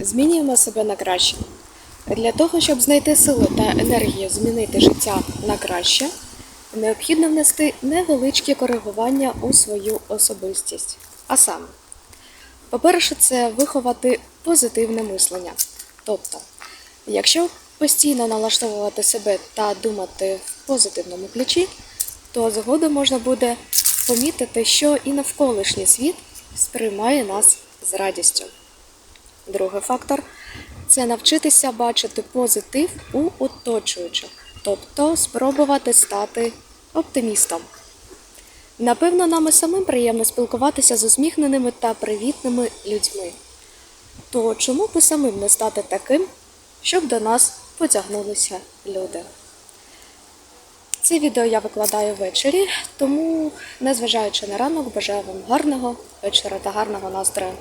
Змінюємо себе на краще. Для того, щоб знайти силу та енергію змінити життя на краще, необхідно внести невеличкі коригування у свою особистість. А саме, по-перше, це виховати позитивне мислення. Тобто, якщо постійно налаштовувати себе та думати в позитивному ключі, то згодом можна буде помітити, що і навколишній світ сприймає нас з радістю. Другий фактор це навчитися бачити позитив у оточуючих, тобто спробувати стати оптимістом. Напевно, нам і самим приємно спілкуватися з усміхненими та привітними людьми. То чому б і самим не стати таким, щоб до нас потягнулися люди? Це відео я викладаю ввечері, тому, незважаючи на ранок, бажаю вам гарного вечора та гарного настрою.